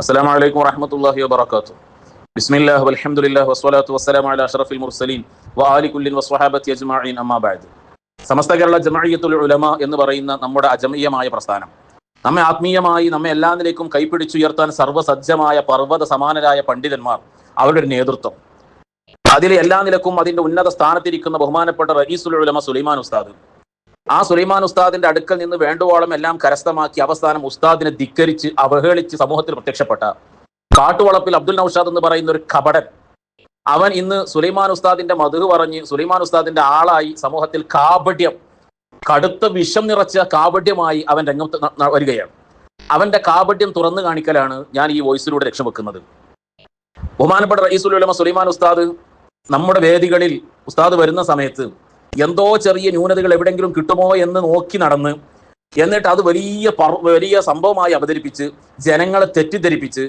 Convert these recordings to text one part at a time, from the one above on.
السلام عليكم ورحمة الله وبركاته بسم الله والحمد لله والصلاة والسلام على أشرف المرسلين وآل كل والصحابة أجمعين أما بعد സമസ്ത കേരള ജമഅയ്യത്തുൽ ഉലമ എന്ന് പറയുന്ന നമ്മുടെ അജമീയമായ പ്രസ്ഥാനം നമ്മെ ആത്മീയമായി നമ്മെ എല്ലാ നിലയ്ക്കും കൈപ്പിടിച്ചുയർത്താൻ സർവ്വസജ്ജമായ പർവ്വത സമാനരായ പണ്ഡിതന്മാർ അവരുടെ ഒരു നേതൃത്വം അതിൽ എല്ലാ നിലക്കും അതിന്റെ ഉന്നത സ്ഥാനത്തിരിക്കുന്ന ബഹുമാനപ്പെട്ട റയീസുൽ ഉലമ സുലൈമാൻ ഉസ്താദ് ആ സുലൈമാൻ ഉസ്താദിന്റെ അടുക്കൽ നിന്ന് വേണ്ടുവോളം എല്ലാം കരസ്ഥമാക്കി അവസാനം ഉസ്താദിനെ ധിക്കരിച്ച് അവഹേളിച്ച് സമൂഹത്തിൽ പ്രത്യക്ഷപ്പെട്ട കാട്ടുവളപ്പിൽ അബ്ദുൽ നൌഷാദ് എന്ന് പറയുന്ന ഒരു കപടൻ. അവൻ ഇന്ന് സുലൈമാൻ ഉസ്താദിന്റെ മധു പറഞ്ഞ് സുലൈമാൻ ഉസ്താദിന്റെ ആളായി സമൂഹത്തിൽ കാപട്യം കടുത്ത വിഷം നിറച്ച കാപട്യമായി അവൻ രംഗത്ത് വരികയാണ്. അവന്റെ കാപട്യം തുറന്നു കാണിക്കലാണ് ഞാൻ ഈ വോയിസിലൂടെ രക്ഷവെക്കുന്നത് ബഹുമാനപ്പെട്ട റയീസുൽ സുലൈമാൻ ഉസ്താദ് നമ്മുടെ വേദികളിൽ ഉസ്താദ് വരുന്ന സമയത്ത് എന്തോ ചെറിയ ന്യൂനതകൾ എവിടെങ്കിലും കിട്ടുമോ എന്ന് നോക്കി നടന്ന് എന്നിട്ട് അത് വലിയ വലിയ സംഭവമായി അവതരിപ്പിച്ച് ജനങ്ങളെ തെറ്റിദ്ധരിപ്പിച്ച്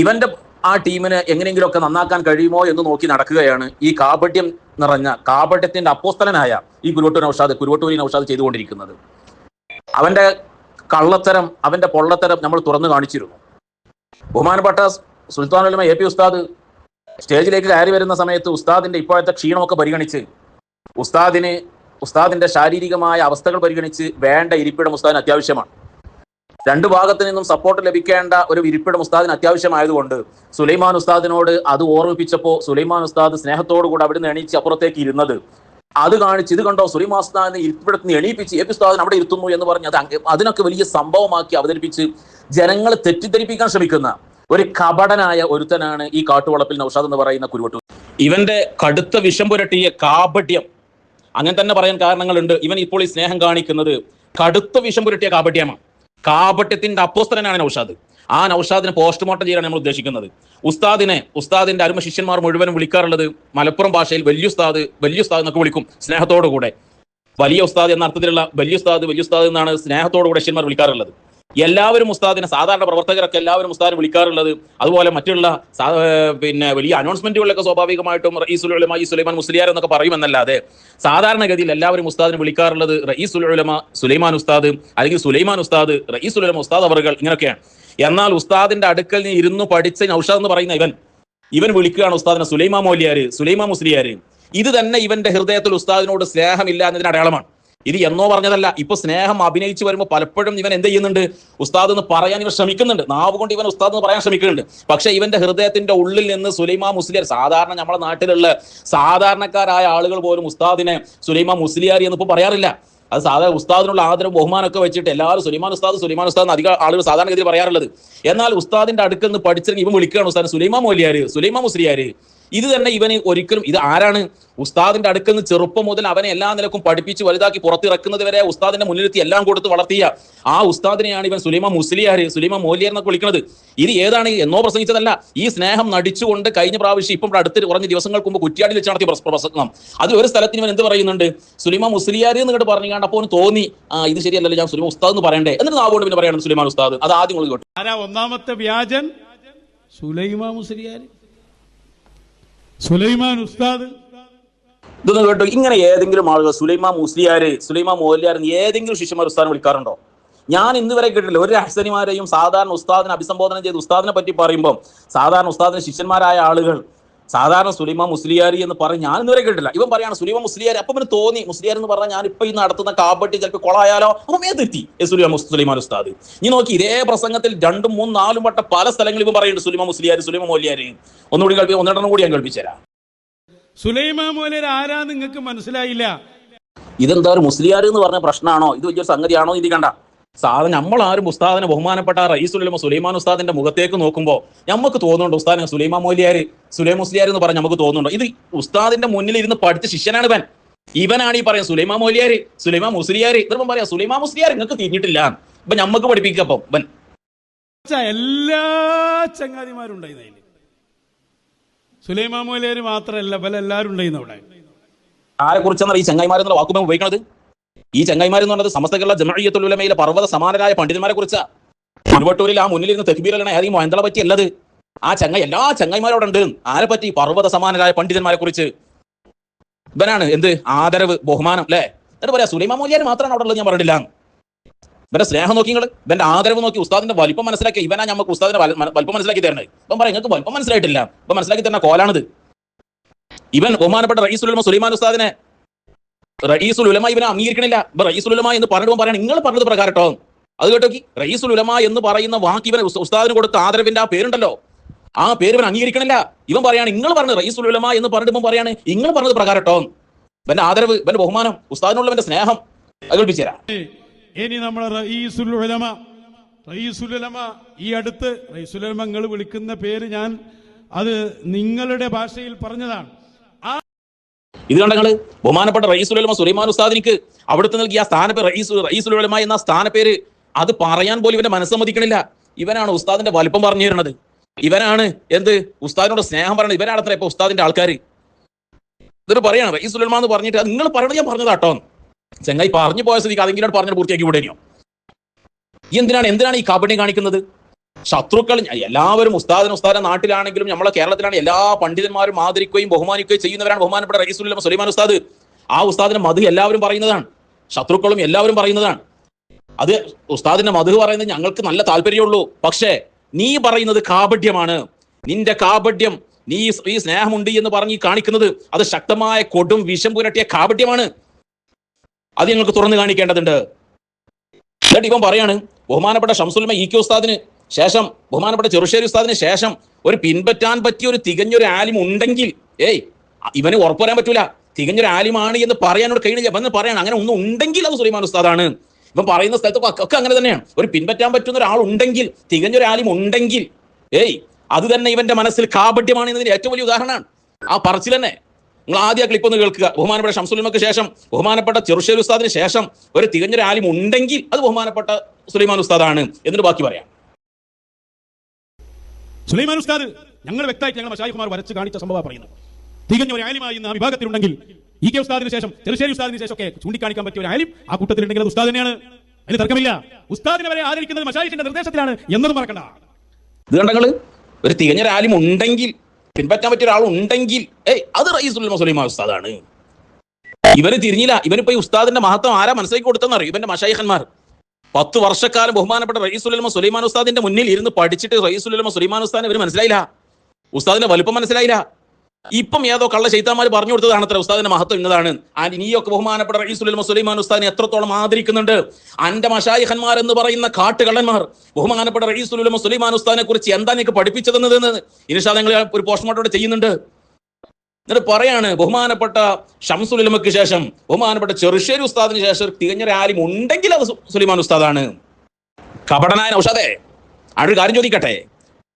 ഇവന്റെ ആ ടീമിന് എങ്ങനെയെങ്കിലുമൊക്കെ നന്നാക്കാൻ കഴിയുമോ എന്ന് നോക്കി നടക്കുകയാണ് ഈ കാപട്യം നിറഞ്ഞ കാപട്യത്തിന്റെ അപ്പോസ്തലനായ ഈ കുരുവട്ടൂർ നൌഷാദ് കുരുവട്ടൂരി നൌഷാദ് ചെയ്തുകൊണ്ടിരിക്കുന്നത്. അവന്റെ കള്ളത്തരം അവന്റെ പൊള്ളത്തരം നമ്മൾ തുറന്നു കാണിച്ചിരുന്നു. ബഹുമാനപ്പെട്ട സുൽത്താൻ ഉലമ എ പി ഉസ്താദ് സ്റ്റേജിലേക്ക് കയറി വരുന്ന സമയത്ത് ഉസ്താദിന്റെ ഇപ്പോഴത്തെ ക്ഷീണമൊക്കെ പരിഗണിച്ച് ഉസ്താദിന് ഉസ്താദിന്റെ ശാരീരികമായ അവസ്ഥകൾ പരിഗണിച്ച് വേണ്ട ഇരിപ്പിടം ഉസ്താദിന് അത്യാവശ്യമാണ്. രണ്ടു ഭാഗത്തു നിന്നും സപ്പോർട്ട് ലഭിക്കേണ്ട ഒരു ഇരിപ്പിടം ഉസ്താദിന് അത്യാവശ്യമായതുകൊണ്ട് സുലൈമാൻ ഉസ്താദിനോട് അത് ഓർമ്മിപ്പിച്ചപ്പോൾ സുലൈമാൻ ഉസ്താദ് സ്നേഹത്തോടു കൂടെ അവിടുന്ന് എണീച്ച് അപ്പുറത്തേക്ക് ഇരുന്നത്. അത് കാണിച്ച് ഇത് കണ്ടോ സുലൈമാൻ ഉസ്താദിനെ ഇരിപ്പിടത്തിന് എണീപ്പിച്ച് എ പി ഉസ്താദിന് അവിടെ ഇരുത്തുന്നു എന്ന് പറഞ്ഞ് അത് അതിനൊക്കെ വലിയ സംഭവമാക്കി അവതരിപ്പിച്ച് ജനങ്ങളെ തെറ്റിദ്ധരിപ്പിക്കാൻ ശ്രമിക്കുന്ന ഒരു കപടനായ ഒരുത്തനാണ് ഈ കാട്ടുവളപ്പിൽ നൌഷാദ് എന്ന് പറയുന്ന കുരുവട്ടൂർ. ഇവന്റെ കടുത്ത വിഷം പുരട്ടിയ കാപട്യം അങ്ങനെ തന്നെ പറയാൻ കാരണങ്ങളുണ്ട്. ഇവൻ ഇപ്പോൾ ഈ സ്നേഹം കാണിക്കുന്നത് കടുത്ത വിഷം പുരട്ടിയ കാപട്യമാണ്. കാപട്യത്തിന്റെ അപ്പോസ്തലനാണ് നൌഷാദ്. ആ നൌഷാദിനെ പോസ്റ്റ്മോർട്ടം ചെയ്യാനാണ് നമ്മൾ ഉദ്ദേശിക്കുന്നത്. ഉസ്താദിനെ ഉസ്താദിന്റെ അരുമ ശിഷ്യന്മാർ മുഴുവനും വിളിക്കാറുള്ളത് മലപ്പുറം ഭാഷയിൽ വലിയ ഉസ്താദ് വലിയ ഉസ്താദ് എന്നൊക്കെ വിളിക്കും സ്നേഹത്തോടു കൂടെ വലിയ ഉസ്താദ് എന്ന അർത്ഥത്തിലുള്ള വലിയ ഉസ്താദ് വലിയ ഉസ്താദ് എന്നാണ് സ്നേഹത്തോടു കൂടെ ശിഷ്യന്മാർ വിളിക്കാറുള്ളത്. എല്ലാവരും ഉസ്താദിനെ സാധാരണ പ്രവർത്തകരൊക്കെ എല്ലാവരും ഉസ്താദിനെ വിളിക്കാറുള്ളത്. അതുപോലെ മറ്റുള്ള പിന്നെ വലിയ അനൗൺസ്മെന്റുകളിലൊക്കെ സ്വാഭാവികമായിട്ടും റയീസുൽ ഉലമ ഈ സുലൈമാൻ മുസ്ലിയാർ എന്നൊക്കെ പറയുമെന്നല്ലാതെ സാധാരണഗതിയിൽ എല്ലാവരും ഉസ്താദിനെ വിളിക്കാറുള്ളത് റയീസുൽ ഉലമ സുലൈമാൻ ഉസ്താദ് അല്ലെങ്കിൽ സുലൈമാൻ ഉസ്താദ് റയീസുൽ ഉലമ ഉസ്താദ് അവറുകൾ ഇങ്ങനെയൊക്കെയാണ്. എന്നാൽ ഉസ്താദിന്റെ അടുക്കൽ ഇരുന്ന് പഠിച്ച നൌഷാദ് എന്ന് പറയുന്ന ഇവൻ ഇവൻ വിളിക്കുകയാണ് ഉസ്താദിനെ സുലൈമാ മൗലിയാർ സുലൈമാ മുസ്ലിയാർ ഇത് തന്നെ ഇവന്റെ ഹൃദയത്തിൽ ഉസ്താദിനോട് സ്നേഹമില്ല എന്നതിന് അടയാളമാണ്. ഇത് എന്നോ പറഞ്ഞതല്ല. ഇപ്പൊ സ്നേഹം അഭിനയിച്ചു വരുമ്പോൾ പലപ്പോഴും ഇവൻ എന്ത് ചെയ്യുന്നുണ്ട്? ഉസ്താദ് എന്ന് പറയാൻ ഇവൻ ശ്രമിക്കുന്നുണ്ട്. നാവ് കൊണ്ട് ഇവൻ ഉസ്താദ് എന്ന് പറയാൻ ശ്രമിക്കുന്നുണ്ട്. പക്ഷെ ഇവന്റെ ഹൃദയത്തിന്റെ ഉള്ളിൽ നിന്ന് സുലൈമാ മുസ്ലിയാർ സാധാരണ നമ്മുടെ നാട്ടിലുള്ള സാധാരണക്കാരായ ആളുകൾ പോലും ഉസ്താദിനെ സുലൈമാ മുസ്ലിയാരി എന്ന് ഇപ്പൊ പറയാറില്ല. അത് സാധാരണ ഉസ്താദിനുള്ള ആദരവും ബഹുമാനമൊക്കെ വെച്ചിട്ട് എല്ലാവരും സുലൈമാൻ ഉസ്താദ് സുലൈമാൻ ഉസ്താദ് അധികം ആളുകൾ സാധാരണഗതിയിൽ പറയാറുള്ളത്. എന്നാൽ ഉസ്താദിന്റെ അടുക്കൽ നിന്ന് പഠിച്ചിരുന്ന ഇവൻ വിളിക്കുകയാണ് ഉസ്താദ് സുലൈമാ മൗലിയാര് സുലൈമാ മുസ്ലിയാര്. ഇത് തന്നെ ഇവന് ഒരിക്കലും ഇത് ആരാണ് ഉസ്താദിന്റെ അടുക്കൽ നിന്ന് ചെറുപ്പം മുതൽ അവനെ എല്ലാ നിലക്കും പഠിപ്പിച്ച് വലുതാക്കി പുറത്തിറക്കുന്നത് വരെ ഉസ്താദിന്റെ മുന്നിലെത്തി എല്ലാം കൊടുത്ത് വളർത്തിയ ആ ഉസ്താദിനെയാണ് ഇവൻ സുലൈമ മുസ്ലിയാർ സുലൈമ മോലിയർ എന്നൊക്കെ വിളിക്കുന്നത്. ഇത് ഏതാണ്? എന്നോ പ്രസംഗിച്ചതല്ല. ഈ സ്നേഹം നടിച്ചുകൊണ്ട് കഴിഞ്ഞ പ്രാവശ്യം ഇപ്പം അടുത്ത് കുറഞ്ഞ ദിവസങ്ങൾക്ക് മുമ്പ് കുറ്റിയാടി വെച്ച് നടത്തിയ പ്രസ- പ്രസംഗം. അത് ഒരു സ്ഥലത്തിന് ഇവൻ എന്ത് പറയുന്നുണ്ട്? സുലൈമ മുസ്ലിയാർ എന്ന് കേട്ട് പറഞ്ഞു കണ്ടപ്പോൾ തോന്നി ആ ഇത് ശരിയല്ലല്ലോ ഞാൻ സുലൈമ ഉസ്താദ് എന്ന് പറയണ്ടേ? എന്നിട്ട് നാവുകൊണ്ട് പിന്നെ പറയാണ് സുലൈമാൻ ഉസ്താദ്. അത് ആദ്യം ഒന്നാമത്തെ വ്യാജൻ? സുലൈമ മുസ്ലിയാർ സുലൈമാൻ ഉസ്താദ്. ഇതൊന്ന് കേട്ടോ. ഇങ്ങനെ ഏതെങ്കിലും ആളുകൾ സുലൈമാ മുസ്ലിയാര് സുലൈമാ മോലിയാർ ഏതെങ്കിലും ശിഷ്യമാർ ഉസ്താദിനെ വിളിക്കാറുണ്ടോ? ഞാൻ ഇന്ന് വരെ കേട്ടില്ല ഒരു അഹ്സനിമാരെയും സാധാരണ ഉസ്താദിനെ അഭിസംബോധന ചെയ്ത് ഉസ്താദിനെ പറ്റി പറയുമ്പോൾ സാധാരണ ഉസ്താദിന് ശിഷ്യന്മാരായ ആളുകൾ സാധാരണ സുലിമ മുസ്ലിയാരി എന്ന് പറഞ്ഞ് ഞാൻ ഇന്നുവരെ കേട്ടില്ല ഇവൻ പറയാണ് സുലിമ മുസ്ലിയാരി. അപ്പൊ പിന്നെ തോന്നി. മുസ്ലിയാർ എന്ന് പറഞ്ഞാൽ ഞാൻ ഇപ്പൊ ഈ നടത്തുന്ന കാപ്പട്ടി ചിലപ്പോൾ കൊളായാലോ? അപ്പൊ ഏതെത്തി സുലൈമാ മുസ്ലിമാൻ സുലൈമാൻ ഉസ്താദ്. നീ നോക്കി ഇതേ പ്രസംഗത്തിൽ രണ്ടും മൂന്നും നാലും വട്ടം പല സ്ഥലങ്ങളിൽ ഇവൻ പറയുന്നുണ്ട് സുലിമ മുസ്ലിയാർ സുലിമ മോലിയാരി. ഒന്നുകൂടി കേൾപ്പി ഒന്നിടണം കൂടി ഞാൻ കേൾപ്പിച്ചുതരാം സുലൈമാ മോലർ ആരാ നിങ്ങൾക്ക് മനസ്സിലായില്ല? ഇതെന്താ ഒരു മുസ്ലിയാർ എന്ന് പറഞ്ഞ പ്രശ്നമാണോ ഇത് വലിയൊരു സംഗതിയാണോ ഇത് കണ്ട. സാധനം നമ്മൾ ആരും ഉസ്താദിനെ ബഹുമാനപ്പെട്ട റയീസുലമ സുലൈമാൻ ഉസ്താദിന്റെ മുഖത്തേക്ക് നോക്കുമ്പോൾ നമുക്ക് തോന്നുന്നുണ്ട് ഉസ്താദിനെ? സുലൈമാ മൗലിയാർ സുലൈം മുസ്ലിയാർ എന്ന് പറഞ്ഞ് നമുക്ക് തോന്നുന്നുണ്ട്? ഇത് ഉസ്താദിന്റെ മുന്നിൽ ഇരുന്ന് പഠിച്ച ശിഷ്യനാണ് ഇവൻ. ഇവനാണ് ഈ പറയുന്നത് സുലൈമാ മൗലിയാർ സുലൈമാ മുസ്ലിയാർ ഇതിപ്പം പറയാം സുലൈമാ മുസ്ലിയാർ നിങ്ങൾക്ക് തിരിഞ്ഞിട്ടില്ല. ഇപ്പൊ നമുക്ക് പഠിപ്പിക്കാം അപ്പം ഇവൻ. എല്ലാ ചങ്ങാതിമാരും ഉണ്ടായിരുന്നു സുലൈമാ മോലേര് മാത്രമല്ല പല എല്ലാവരും ഉണ്ടായിരുന്നു അവിടെ. ആരെ കുറിച്ചാണ് ഈ ചങ്ങായിമാരെന്നുള്ള വാക്കുമ്പോൾ ഉപയോഗിക്കുന്നത് ഈ ചങ്ങായിമാരെന്ന് പറഞ്ഞത് സമസ്ത കേരള ജമഅയ്യത്തുൽ ഉലമയിലെ പർവത സമാനരായ പണ്ഡിതന്മാരെ കുറിച്ചാ. മുൻവട്ടൂരിൽ ആ മുന്നിലിരുന്ന് തെക്കുബീരലാണ് ഏതെങ്കിലും മഹന്തള പറ്റി അല്ലത്. ആ ചങ്ങ എല്ലാ ചങ്ങായിമാരോടെ ഉണ്ട്. ആരെ പറ്റി? പർവത സമാനരായ പണ്ഡിതന്മാരെ കുറിച്ച്. ഇവനാണ് എന്ത്? ആദരവ് ബഹുമാനം അല്ലേ? എന്നിട്ട് പറയാ സുലൈമാ മോലിയാർ മാത്രമാണ് അവിടെ ഉള്ളത് ഞാൻ പറഞ്ഞില്ല ഇവന്റെ സ്നേഹം നോക്കി നിങ്ങൾ ഇവന്റെ ആദരവ് നോക്കി ഉസ്താദിന്റെ വലിപ്പം മനസ്സിലാക്കി ഇവനാ നമുക്ക് ഉസ്താദിന്റെ വല- വലിപ്പം മനസ്സിലാക്കി തരണേ ഇപ്പം പറയാം നിങ്ങൾക്ക് വലിപ്പം മനസ്സിലായിട്ടില്ല. ഇപ്പൊ മനസ്സിലാക്കി തരുന്ന കോലാണിത്. ഇവൻ ബഹുമാനപ്പെട്ട റയീസുൽ ഉലമ സുലൈമാൻ ഉസ്താദിനെ റയീസുൽ ഉലമ ഇവനെ അംഗീകരിക്കണില്ല. ഇപ്പൊ റയീസുൽ ഉലമ എന്ന് പറഞ്ഞിട്ട് പറയാൻ നിങ്ങൾ പറഞ്ഞത് പ്രകാരട്ടോ. അത് കേട്ടോ റയീസുൽ ഉലമ എന്ന് പറയുന്ന വാക്ക് ഇവൻ ഉസ്- ഉസ്താദിന് കൊടുത്ത ആദരവിന്റെ ആ പേരുണ്ടല്ലോ. ആ പേര് ഇവൻ അംഗീകരിക്കണില്ല. ഇവൻ പറയാണ് നിങ്ങൾ പറഞ്ഞത് റയീസുൽ ഉലമ എന്ന് പറഞ്ഞിട്ട് പറയാണ്. നിങ്ങൾ പറഞ്ഞത് പ്രകാരം കേട്ടോ ഇവന്റെ ആദരവ് ഇവന്റെ ബഹുമാനം ഉസ്താദിനുള്ളവന്റെ സ്നേഹം അത് കേൾപ്പിച്ചു ഇനി നമ്മളെ റയീസുൽ ഉലമ റയീസുൽ ഉലമ ഈ അടുത്ത് റയീസുൽ ഉലമ നിങ്ങൾ വിളിക്കുന്ന പേര് ഞാൻ അത് നിങ്ങളുടെ ഭാഷയിൽ പറഞ്ഞതാണ്. ഇത് ഞങ്ങൾ ബഹുമാനപ്പെട്ട റയീസുലമ സുലൈമാൻ ഉസ്താദിനിക്ക് അവിടുത്തെ നൽകിയ ആ സ്ഥാനപ്പേര് റയീസ് റയീസുൽ ഉലമ എന്ന സ്ഥാനപ്പേര് അത് പറയാൻ പോലും ഇവന്റെ മനസ്സമ്മതിക്കണില്ല ഇവനാണ് ഉസ്താദിന്റെ വലിപ്പം പറഞ്ഞു തരുന്നത്. ഇവനാണ് എന്ത്? ഉസ്താദിനോട് സ്നേഹം പറയണത്. ഇവനാണ് അത്ര ഇപ്പൊ ഉസ്താദിന്റെ ആൾക്കാർ ഇതൊരു പറയാണ് റയീസുലമ എന്ന് പറഞ്ഞിട്ട് നിങ്ങൾ പറയണത് ഞാൻ പറഞ്ഞതാട്ടോ ചെങ്ങായി പറഞ്ഞു പോയ സ്ഥിതിക്ക് അതെങ്കിലും പറഞ്ഞിട്ട് പൂർത്തിയാക്കി വിടേനോ എന്തിനാണ് എന്തിനാണ് ഈ കാപണ്യം കാണിക്കുന്നത്? ശത്രുക്കൾ എല്ലാവരും ഉസ്താദിന് ഉസ്താദ നാട്ടിലാണെങ്കിലും നമ്മളെ കേരളത്തിലാണ് എല്ലാ പണ്ഡിതന്മാരും ആദരിക്കുകയും ബഹുമാനിക്കുകയും ചെയ്യുന്നവരാണ് ബഹുമാനപ്പെട്ട റൈസുല്ല സുലൈമാൻ ഉസ്താദ്. ആ ഉസ്താദിന്റെ മധു എല്ലാവരും പറയുന്നതാണ്. ശത്രുക്കളും എല്ലാവരും പറയുന്നതാണ്. അത് ഉസ്താദിന്റെ മധു പറയുന്നത് ഞങ്ങൾക്ക് നല്ല താല്പര്യമുള്ളൂ പക്ഷേ നീ പറയുന്നത് കാപഡ്യമാണ് നിന്റെ കാപഡ്യം നീ ഈ- സ്നേഹമുണ്ട് എന്ന് പറഞ്ഞ് കാണിക്കുന്നത് അത് ശക്തമായ കൊടും വിഷം പുരട്ടിയ കാപഡ്യമാണ് അത് ഞങ്ങൾക്ക് തുറന്നു കാണിക്കേണ്ടതുണ്ട്. എന്നിട്ട് ഇവൻ പറയാണ് ബഹുമാനപ്പെട്ട ഷംസുൽമ ഇ കെ ഉസ്താദിന് ശേഷം ബഹുമാനപ്പെട്ട ചെറുശ്ശേരി ഉസ്താദിന് ശേഷം ഒരു പിൻപറ്റാൻ പറ്റിയ ഒരു തികഞ്ഞൊരു ആലിം ഉണ്ടെങ്കിൽ ഏയ് ഇവന് ഉറപ്പ് പറയാൻ പറ്റൂല. തികഞ്ഞൊരു ആലിമാണ് എന്ന് പറയാനോട് കഴിയില്ല എന്ന് പറയണം. അങ്ങനെ ഒന്നും ഉണ്ടെങ്കിൽ അത് സുലൈമാൻ ഉസ്താദാണ്. ഇവൻ പറയുന്ന സ്ഥലത്തൊക്കെ ഒക്കെ- അങ്ങനെ തന്നെയാണ്. ഒരു പിൻപറ്റാൻ പറ്റുന്ന ഒരാൾ ഉണ്ടെങ്കിൽ തികഞ്ഞൊരു ആലിം ഉണ്ടെങ്കിൽ ഏയ് അത് തന്നെ ഇവന്റെ മനസ്സിൽ കാപട്യമാണ് എന്നതിന് ഏറ്റവും വലിയ ഉദാഹരണമാണ്. ആ പറച്ചിൽ തന്നെ. നിങ്ങൾ ആദ്യ ക്ലിപ്പ് ഒന്ന് കേൾക്കുക. ബഹുമാനപ്പെട്ട ഷംസുലിമക്ക് ശേഷം ബഹുമാനപ്പെട്ട ചെറുശ്ശേരി ഉസ്താദിന് ശേഷം ഒരു തികഞ്ഞൊരു ആലിം ഉണ്ടെങ്കിൽ അത് ബഹുമാനപ്പെട്ട സുലൈമാൻ ഉസ്താദാണ്. എന്നിട്ട് ബാക്കി പറയാം. സുലൈമാൻ ഉസ്താദ് ഞങ്ങൾ വ്യക്തമായിട്ട് ഞങ്ങൾ മഷായിഖുമാർ വരച്ച് കാണിച്ച സംഭവം പറയുന്നത്. തികഞ്ഞ ഒരു ആലിമായി ഇന്ന് ആ വിഭാഗത്തിലുണ്ടെങ്കിൽ ഇ കെ ഉസ്താദിന് ശേഷം ചെറുശ്ശേരി ഉസ്താദിന് ശേഷം ഒക്കെ ചൂണ്ടിക്കാണിക്കാൻ പറ്റിയ ഒരു ആലിം ആ കൂട്ടത്തിലുണ്ടെങ്കിൽ അത് ഉസ്താദ് തന്നെയാണ്. അതിന് തർക്കമില്ല. ഉസ്താദിനെ വരെ ആദരിക്കുന്നത് മഷായിഖിന്റെ നിർദ്ദേശത്തിലാണ് എന്നതും മറക്കണ്ട. ഇത് കണ്ടങ്ങൾ ഒരു തികഞ്ഞ ആലിം ഉണ്ടെങ്കിൽ പിൻപറ്റാൻ പറ്റിയ ഒരാൾ ഉണ്ടെങ്കിൽ ഏയ് അത് റയീസുൽ സുലൈമാൻ ഉസ്താദാണ്. ഇവന് തിരിഞ്ഞില്ല. ഇവനിപ്പോ ഉസ്താദിന്റെ മഹത്വം ആരാ മനസ്സിലാക്കി കൊടുത്തെന്നറിയും ഇവന്റെ മഷായിഖന്മാർ. പത്ത് വർഷക്കാലം ബഹുമാനപ്പെട്ട റയീസുലമ സുലൈമാൻ ഉസ്താദിന്റെ മുന്നിൽ ഇരുന്ന് പഠിച്ചിട്ട് റയീസുലമ സുലൈമാൻ ഉസ്താദിനെ ഇവർ മനസ്സിലായില്ല. ഉസ്താദിന്റെ വലുപ്പം മനസ്സിലായില്ല. ഇപ്പം ഏതോ കള്ള ചൈത്താന്മാർ പറഞ്ഞു കൊടുത്തതാണ് അത്ര. ഉസ്താദിന്റെ മഹത്വം ഇന്നതാണ്. നീയൊക്കെ ബഹുമാനപ്പെട്ട റയീസുലമ സുലൈമാൻ ഉസ്താദിനെ എത്രത്തോളം ആദരിക്കുന്നുണ്ട്. അന്റെ മഷായിഹന്മാർ എന്ന് പറയുന്ന കാട്ടുകള്ളന്മാർ. ബഹുമാനപ്പെട്ട റയീസുലമ സുലൈമാൻ ഉസ്താദിനെ കുറിച്ച് എന്താ നിനക്ക് പഠിപ്പിച്ചതെന്നത് ഇനിഷാ നിങ്ങൾ ഒരു പോസ്റ്റ്മോർട്ടം ചെയ്യുന്നുണ്ട്. എന്നിട്ട് പറയാണ് ബഹുമാനപ്പെട്ട ഷംസുലിമക്ക് ശേഷം ബഹുമാനപ്പെട്ട ചെറുശ്ശേരി ഉസ്താദിന് ശേഷം തികഞ്ഞ ആലിം ഉണ്ടെങ്കിൽ അത് സുലിമാൻ ഉസ്താദാണ്. കപടനായ ഔഷധേ ഒരു കാര്യം ചോദിക്കട്ടെ?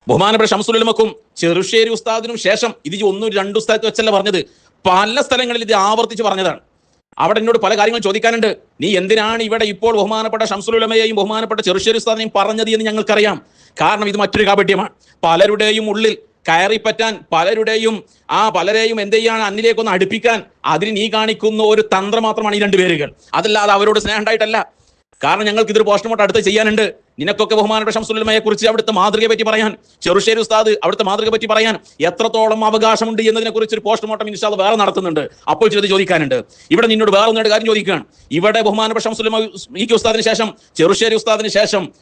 ബഹുമാനപ്പെട്ട ഷംസുലിമക്കും ചെറുശ്ശേരി ഉസ്താദിനും ശേഷം ഇത് ഒന്നും രണ്ടു സ്ഥലത്ത് വെച്ചല്ല പറഞ്ഞത് പല സ്ഥലങ്ങളിൽ ഇത് ആവർത്തിച്ച് പറഞ്ഞതാണ്. അവിടെ എന്നോട് പല കാര്യങ്ങൾ ചോദിക്കാനുണ്ട്. നീ എന്തിനാണ് ഇവിടെ ഇപ്പോൾ ബഹുമാനപ്പെട്ട ഷംസുലുലമയെയും ബഹുമാനപ്പെട്ട ചെറുശ്ശേരി ഉസ്താദിനെയും പറഞ്ഞത് എന്ന് ഞങ്ങൾക്കറിയാം. കാരണം ഇത് മറ്റൊരു കാപട്യമാണ്. പലരുടെയും ഉള്ളിൽ കയറിപ്പറ്റാൻ പലരുടെയും ആ പലരെയും എന്ത് ചെയ്യാണ്? അന്നിലേക്കൊന്ന് അടുപ്പിക്കാൻ. അതിന് നീ കാണിക്കുന്ന ഒരു തന്ത്രം മാത്രമാണ് ഈ രണ്ട് പേരുകൾ. അതല്ലാതെ അവരോട് സ്നേഹം ഉണ്ടായിട്ടല്ല കാരണം ഞങ്ങൾക്ക് ഇതൊരു പോസ്റ്റ്മോർട്ടം അടുത്ത് ചെയ്യാനുണ്ട്. നിനക്കൊക്കെ ബഹുമാനപ്പെട്ട ഷംസുലമയെ കുറിച്ച് അവിടുത്തെ മാതൃകയെ പറ്റി പറയാൻ ചെറുശ്ശേരി ഉസ്താദ് അവിടുത്തെ മാതൃകയെ പറ്റി പറയാൻ എത്രത്തോളം അവകാശമുണ്ട് എന്നതിനെ കുറിച്ച് ഒരു പോസ്റ്റ്മോർട്ടം ഇൻഷാദ് വേറെ നടത്തുന്നുണ്ട്. അപ്പോൾ ചിലത് ചോദിക്കാനുണ്ട്. ഇവിടെ നിന്നോട് വേറെ ഒന്നൊരു കാര്യം ചോദിക്കുകയാണ്. ഇവിടെ ബഹുമാനപ്പെട്ട ഷംസുലമ ഈ ഉസ്താദിന് ശേഷം ചെറുശ്ശേരി ഉസ്താദിന് ശേഷം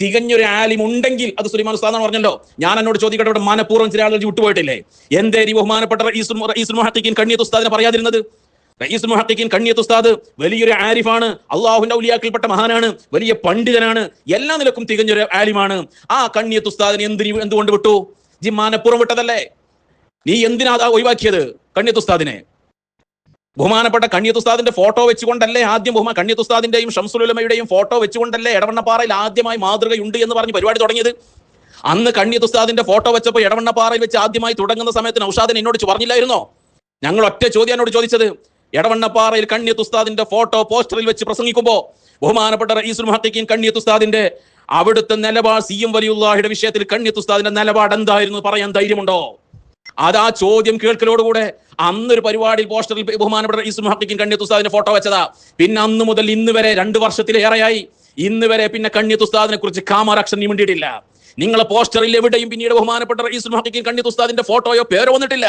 തികഞ്ഞൊരു ആലിം ഉണ്ടെങ്കിൽ അത് സുലൈമാൻ ഉസ്താദാണ് പറഞ്ഞല്ലോ. ഞാൻ എന്നോട് ചോദിക്കട്ടെ ഇവിടെ മനഃപൂർവം ചില ആളുകൾ വിട്ടുപോയിട്ടില്ലേ? എന്തേ ഈ ബഹുമാനപ്പെട്ട റഈസുൽ മുഹഖഖീൻ കണ്ണിയത്ത് ഉസ്താദിനെ പറയാതിരുന്നത്? റഈസുൽ മുഹഖഖീൻ കണ്ണിയത്ത് ഉസ്താദ് വലിയൊരു ആരിഫാണ് അള്ളാഹുന്റെ ഔലിയാക്കൽപ്പെട്ട മഹാനാണ് വലിയ പണ്ഡിതനാണ് എല്ലാ നിലക്കും തികഞ്ഞൊരു ആലിമാണ്. ആ കണ്ണിയത്ത് ഉസ്താദിനെ എന്തിന് എന്തുകൊണ്ട് വിട്ടു? ജി മാനപ്പുറം വിട്ടതല്ലേ? നീ എന്തിനാ ഒഴിവാക്കിയത് കണ്ണിയത്ത് ഉസ്താദിനെ? ബഹുമാനപ്പെട്ട കണ്യത്തുസ്താദിന്റെ ഫോട്ടോ വെച്ചുകൊണ്ടല്ലേ ആദ്യം ബഹുമാൻ കണ്യത്തുസ്താദിന്റെയും ഷംസുലുലമയുടെയും ഫോട്ടോ വെച്ചുകൊണ്ടല്ലേ എടവണ്ണപ്പാറയിൽ ആദ്യമായി മാതൃകയുണ്ട് എന്ന് പറഞ്ഞ് പരിപാടി തുടങ്ങിയത്? അന്ന് കണ്യത്തുസ്താദിന്റെ ഫോട്ടോ വെച്ചപ്പോൾ എടവണ്ണപ്പാറയിൽ വെച്ച് ആദ്യമായി തുടങ്ങുന്ന സമയത്ത് നൌഷാദിന് എന്നോട് പറഞ്ഞില്ലായിരുന്നോ? ഞങ്ങൾ ഒറ്റ ചോദ്യം എന്നോട് ചോദിച്ചത് എടവണ്ണപ്പാറയിൽ കണ്യത്തുസ്താദിന്റെ ഫോട്ടോ പോസ്റ്ററിൽ വെച്ച് പ്രസംഗിക്കുമ്പോൾ ബഹുമാനപ്പെട്ട റഈസുൽ മഹത്തേക്കും കണ്യത്തുസ്താദിന്റെ അവിടുത്തെ നിലപാട് സി എം വലിയുള്ളാഹിയുടെ വിഷയത്തിൽ കണ്യത്തുസ്താദിന്റെ നിലപാട് എന്തായിരുന്നു? പറയാൻ ധൈര്യമുണ്ടോ? അത് ആ ചോദ്യം കേൾക്കലോടുകൂടെ. അന്നൊരു പരിപാടിയിൽ പോസ്റ്ററിൽ ബഹുമാനപ്പെട്ട ഈസുൽ മുഹഖഖീൻ കണ്ണിയത്ത് ഉസ്താദിന്റെ ഫോട്ടോ വെച്ചതാ. പിന്നെ അന്ന് മുതൽ ഇന്ന് വരെ രണ്ട് വർഷത്തിലേറെയായി ഇന്ന് വരെ പിന്നെ കണ്ണിയത്ത് ഉസ്താദിനെ കുറിച്ച് കാമാരക്ഷൻ വേണ്ടിയിട്ടില്ല നിങ്ങളെ പോസ്റ്ററിൽ എവിടെയും പിന്നീട് ബഹുമാനപ്പെട്ട റയീസുൽ മുഹക്കിൻ കണ്ണി ഉസ്താദിന്റെ ഫോട്ടോയോ പേരോ വന്നിട്ടില്ല.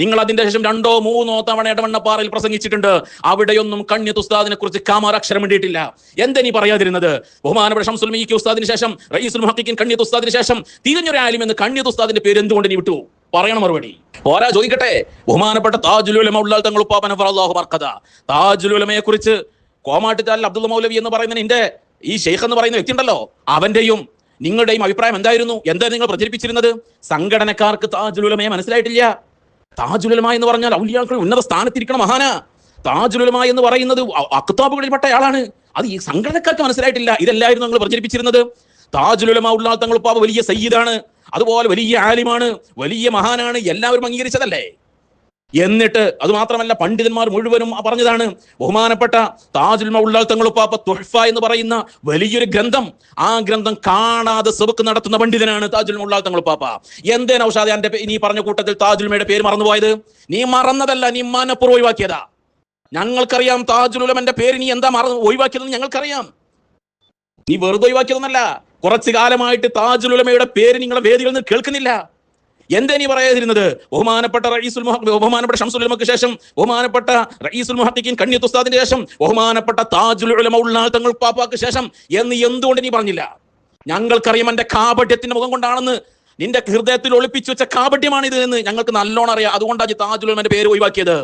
നിങ്ങൾ അതിന്റെ ശേഷം രണ്ടോ മൂന്നോ തവണ ഇടവണ്ണപ്പാറയിൽ പ്രസംഗിച്ചിട്ടുണ്ട്. അവിടെയൊന്നും കണ്ണി ഉസ്താദിനെ കുറിച്ച് കാമാരക്ഷരം വേണ്ടിയിട്ടില്ല എന്തെനി പറയാതിരുന്നത്? ബഹുമാനപ്പെട്ട ഷംസുൽ മീക്കി ഉസ്താദിന് ശേഷം റയീസുൽ മുഹക്കിൻ കണ്ണിത്ത് ഉസ്താദിന് ശേഷം തിരിഞ്ഞൊരു ആലിം എന്ന് കണ്ണിത്ത് ഉസ്താദിന്റെ പേര് എന്തുകൊണ്ട് നീ വിട്ടു? പറയണം മറുപടി. പോരാ ചോദിക്കട്ടെ? ബഹുമാനപ്പെട്ട താജുലുലമ ഉള്ളാൽ തങ്ങൾ ഉപ്പാപ്പന ഫറാഹു മർക്കഥ താജുലുലമയെ കുറിച്ച് കോമാട്ടുചാലിൽ അബ്ദുൽ മൗലവി എന്ന് പറയുന്ന എന്റെ ഈ ഷെയ്ഖ് എന്ന് പറയുന്ന വ്യക്തി ഉണ്ടല്ലോ അവന്റെയും നിങ്ങളുടെയും അഭിപ്രായം എന്തായിരുന്നു? എന്താ നിങ്ങൾ പ്രചരിപ്പിച്ചിരുന്നത്? സംഘടനക്കാർക്ക് താജുലുലമയെ മനസ്സിലായിട്ടില്ല. താജുലുലമ എന്ന് പറഞ്ഞാൽ ഔലിയാക്കൾ ഉന്നത സ്ഥാനത്തിരിക്കണ മഹാന. താജുലുലമ എന്ന് പറയുന്നത് അക്താബുകളിൽപ്പെട്ട ആളാണ്. അത് ഈ സംഘടനക്കാർക്ക് മനസ്സിലായിട്ടില്ല. ഇതല്ലായിരുന്നു നിങ്ങൾ പ്രചരിപ്പിച്ചിരുന്നത്. താജുലുലമ ഉള്ള തങ്ങൾ ഉപ്പാവ് വലിയ സയ്യിദാണ്. അതുപോലെ വലിയ ആലിമാണ് വലിയ മഹാനാണ് എല്ലാവരും അംഗീകരിച്ചതല്ലേ? എന്നിട്ട് അത് മാത്രമല്ല പണ്ഡിതന്മാർ മുഴുവനും പറഞ്ഞതാണ് ബഹുമാനപ്പെട്ട താജുൽ മൗല്ലാൽ തങ്ങളുപ്പാപ്പ തുഹ്ഫ എന്ന് പറയുന്ന വലിയൊരു ഗ്രന്ഥം. ആ ഗ്രന്ഥം കാണാതെ സെബക്ക് നടത്തുന്ന പണ്ഡിതനാണ് താജുൽ മൗല്ലാൽ തങ്ങളുപ്പാപ്പ. എന്തേ നൗഷാദ് എന്റെ നീ പറഞ്ഞ കൂട്ടത്തിൽ താജുൽമയുടെ പേര് മറന്നുപോയത്? നീ മറന്നതല്ല നീ മനപ്പുറം ഒഴിവാക്കിയതാ. ഞങ്ങൾക്കറിയാം താജുൽ ഉലമന്റെ പേര് നീ എന്താ മറന്നു ഒഴിവാക്കിയതെന്ന് ഞങ്ങൾക്കറിയാം. നീ വെറുതെ ഒഴിവാക്കിയതൊന്നല്ല. കുറച്ചു കാലമായിട്ട് താജുൽ ഉലമയുടെ പേര് നിങ്ങളുടെ വേദികളിൽ നിന്ന് കേൾക്കുന്നില്ല. എന്തേ നീ പറയാതിരുന്നത്? ബഹുമാനപ്പെട്ട റയീസുൽ ബഹുമാനപ്പെട്ട ഷംസുൽ ഉലമക്ക് ശേഷം ബഹുമാനപ്പെട്ട റയീസുൽ മുഹദ്ദിഖീൻ കണ്ണിയത്ത് ഉസ്താദിന്റെ ശേഷം ബഹുമാനപ്പെട്ട താജുൽ ഉലമ ഉള്ളാൽ തങ്ങൾ പാപ്പാക്ക് ശേഷം എന്ന് എന്തുകൊണ്ട് നീ പറഞ്ഞില്ല? ഞങ്ങൾക്കറിയാം എന്റെ കാപട്യത്തിന്റെ മുഖം കൊണ്ടാണെന്ന്. നിന്റെ ഹൃദയത്തിൽ ഒളിപ്പിച്ചു വെച്ച കാപട്യമാണ് ഇത് എന്ന് ഞങ്ങൾക്ക് നല്ലോണം അറിയാം. അതുകൊണ്ടാണ് താജുൽ ഉലമന്റെ പേര് ഒഴിവാക്കിയത്.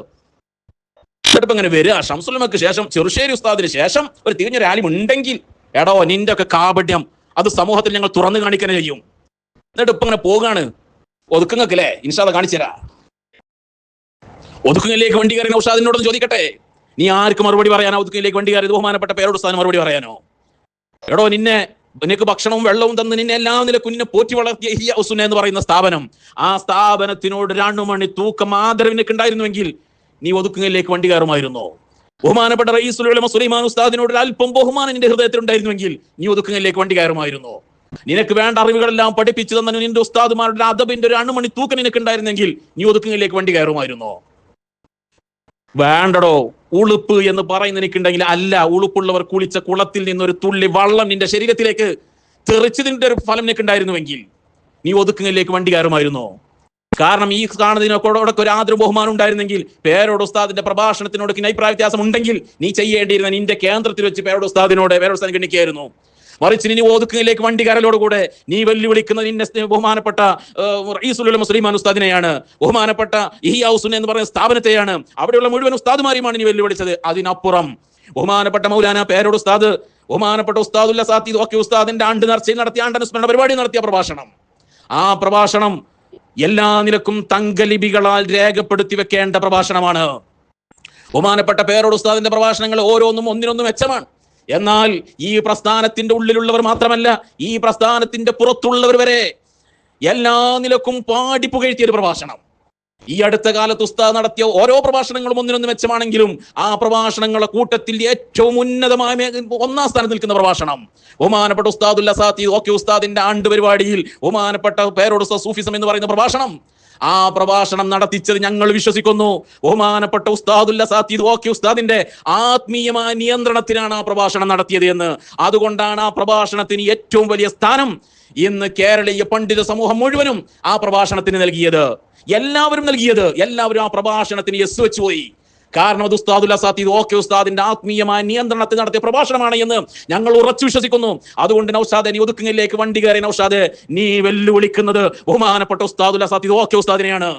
എന്നിട്ട് ഇങ്ങനെ വരിക. ഷംസുൽമക്ക് ശേഷം ചെറുശ്ശേരി ഉസ്താദിന് ശേഷം ഒരു തികഞ്ഞ റാലി ഉണ്ടെങ്കിൽ എടോ നിന്റെ ഒക്കെ കാപട്യം അത് സമൂഹത്തിൽ ഞങ്ങൾ തുറന്നു കാണിക്കാൻ ചെയ്യും. എന്നിട്ട് ഇപ്പൊ ഇങ്ങനെ പോകാണ്. ഒതുക്കുങ്ങൾക്കല്ലേ? ഇൻഷാദ കാണിച്ചുതരാ ഒതുക്കുങ്ങളിലേക്ക് വണ്ടി കയറിയ ഉഷാദിനോടൊന്ന് ചോദിക്കട്ടെ? നീ ആർക്ക് മറുപടി പറയാനോ ഒതുക്കുങ്ങളിലേക്ക് വണ്ടി കയറിയത്? ബഹുമാനപ്പെട്ട പേരോട് ഉസ്താദിന് മറുപടി പറയാനോ? എടോ നിന്നെ നിനക്ക് ഭക്ഷണവും വെള്ളവും തന്ന് നിന്നെ എല്ലാ നില നിന്നെ പോറ്റി വളർത്തിയ ഹിയ ഉസുന എന്ന് പറയുന്ന സ്ഥാപനം. ആ സ്ഥാപനത്തിനോട് രണ്ടു മണി തൂക്കം ആദരവ് നിനക്ക് ഉണ്ടായിരുന്നുവെങ്കിൽ നീ ഒതുക്കുങ്ങളിലേക്ക് വണ്ടി കയറുമായിരുന്നോ? ബഹുമാനപ്പെട്ട റയീസുൽ ഉലമ സുലൈമാൻ ഉസ്താദിനോട് അല്പം ബഹുമാനം നിന്റെ ഹൃദയത്തിൽ ഉണ്ടായിരുന്നുവെങ്കിൽ നീ ഒതുക്കങ്ങളിലേക്ക് വണ്ടി കയറുമായിരുന്നോ? നിനക്ക് വേണ്ട അറിവുകളെല്ലാം പഠിപ്പിച്ചു തന്ന നിന്റെ ഉസ്താദുമാരുടെ അദബിന്റെ ഒരു അണുമണി തൂക്കം നിനക്ക് ഉണ്ടായിരുന്നെങ്കിൽ നീ ഒതുക്കങ്ങളിലേക്ക് വണ്ടി കയറുമായിരുന്നോ? വേണ്ടടോ ഉളുപ്പ് എന്ന് പറയുന്ന എനിക്കുണ്ടെങ്കിൽ അല്ല ഉളുപ്പുള്ളവർ കുളിച്ച കുളത്തിൽ നിന്ന് ഒരു തുള്ളി വള്ളം നിന്റെ ശരീരത്തിലേക്ക് തെറിച്ചതിന്റെ ഒരു ഫലം നിനക്കുണ്ടായിരുന്നുവെങ്കിൽ നീ ഒതുക്കങ്ങളിലേക്ക് വണ്ടി കയറുമായിരുന്നോ? കാരണം ഈ കാണുന്നതിനൊക്കെ ഒരു ആദര ബഹുമാനം ഉണ്ടായിരുന്നെങ്കിൽ പേരോട് ഉസ്താദിന്റെ പ്രഭാഷണത്തിനോട് അഭിപ്രായ വ്യത്യാസം ഉണ്ടെങ്കിൽ നീ ചെയ്യേണ്ടിയിരുന്ന നിന്റെ കേന്ദ്രത്തിൽ വെച്ച് പേരോട് ഉസ്താദിനോട് പേരോട് സ്ഥാനം ഗണിക്കായിരുന്നു മറിച്ച് നീ ഒതുക്കുന്നിലേക്ക് വണ്ടി കരലോടുകൂടെ നീ വെല്ലുവിളിക്കുന്ന നിന്നെ ബഹുമാനപ്പെട്ട റഈസുൽ മുസ്ലിമാൻ ഉസ്താദിനെയാണ്. ബഹുമാനപ്പെട്ട ഇഹിയൗസുൻ എന്ന് പറയുന്ന സ്ഥാപനത്തെയാണ്. അവിടെയുള്ള മുഴുവൻ ഉസ്താദുമാരെയുമാണ് നീ വെല്ലുവിളിച്ചത്. അതിനപ്പുറം ബഹുമാനപ്പെട്ട മൗലാന പേരോട് ഉസ്താദ് ബഹുമാനപ്പെട്ട ഉസ്താദുല്ല സാത്തി ഓക്കെ ഉസ്താദിന്റെ ആണ്ട് നേർച്ചയിൽ നടത്തിയ ആണ്ടനുസ്മരണ പരിപാടി നടത്തിയ പ്രഭാഷണം. ആ പ്രഭാഷണം എല്ലാ നിലക്കും തങ്കലിപികളാൽ രേഖപ്പെടുത്തി വെക്കേണ്ട പ്രഭാഷണമാണ്. ബഹുമാനപ്പെട്ട പേരോട് ഉസ്താദിന്റെ പ്രഭാഷണങ്ങൾ ഓരോന്നും ഒന്നിനൊന്നും മെച്ചമാണ്. എന്നാൽ ഈ പ്രസ്ഥാനത്തിന്റെ ഉള്ളിലുള്ളവർ മാത്രമല്ല ഈ പ്രസ്ഥാനത്തിന്റെ പുറത്തുള്ളവർ വരെ എല്ലാ നിലക്കും പാടി പുകഴ്ത്തിയ ഒരു പ്രഭാഷണം. ഈ അടുത്ത കാലത്ത് ഉസ്താദ് നടത്തിയ ഓരോ പ്രഭാഷണങ്ങളും ഒന്നിനൊന്ന് മെച്ചമാണെങ്കിലും ആ പ്രഭാഷണങ്ങളുടെ കൂട്ടത്തിൽ ഏറ്റവും ഉന്നതമായ ഒന്നാം സ്ഥാനത്ത് നിൽക്കുന്ന പ്രഭാഷണം. ബഹുമാനപ്പെട്ട ഉസ്താദുല്ല സാത്തി ഓക്കെ ഉസ്താദിന്റെ ആണ്ട് പരിപാടിയിൽ ബഹുമാനപ്പെട്ട പേരോട് സൂഫിസം എന്ന് പറയുന്ന പ്രഭാഷണം. ആ പ്രഭാഷണം നടത്തിച്ചത് ഞങ്ങൾ വിശ്വസിക്കുന്നു. ബഹുമാനപ്പെട്ട ഉസ്താദുല്ല സാത്തിദ് ഓക്കെ ഉസ്താദിന്റെ ആത്മീയമായ നിയന്ത്രണത്തിനാണ് ആ പ്രഭാഷണം നടത്തിയത് എന്ന്. അതുകൊണ്ടാണ് ആ പ്രഭാഷണത്തിന് ഏറ്റവും വലിയ സ്ഥാനം ഇന്ന് കേരളീയ പണ്ഡിത സമൂഹം മുഴുവനും ആ പ്രഭാഷണത്തിന് നൽകിയത്. എല്ലാവരും നൽകിയത്. എല്ലാവരും ആ പ്രഭാഷണത്തിന് യെസ് വെച്ച് പോയി. കാരണം അത് ഉസ്താദുൽ അസാത്തിദ് ഓക്കെ ഉസ്താദിന്റെ ആത്മീയമായ നിയന്ത്രണത്തിൽ നടത്തിയ പ്രഭാഷണമാണ് എന്ന് ഞങ്ങൾ ഉറച്ചു വിശ്വസിക്കുന്നു. അതുകൊണ്ട് നൌഷാദ് നീ ഒതുക്കുങ്ങിലേക്ക് വണ്ടി കയറി നൌഷാദ് നീ വെല്ലുവിളിക്കുന്നത് ബഹുമാനപ്പെട്ട ഉസ്താദുൽ അസാത്തിദ് ഓക്കെ ഉസ്താദിനെയാണ്.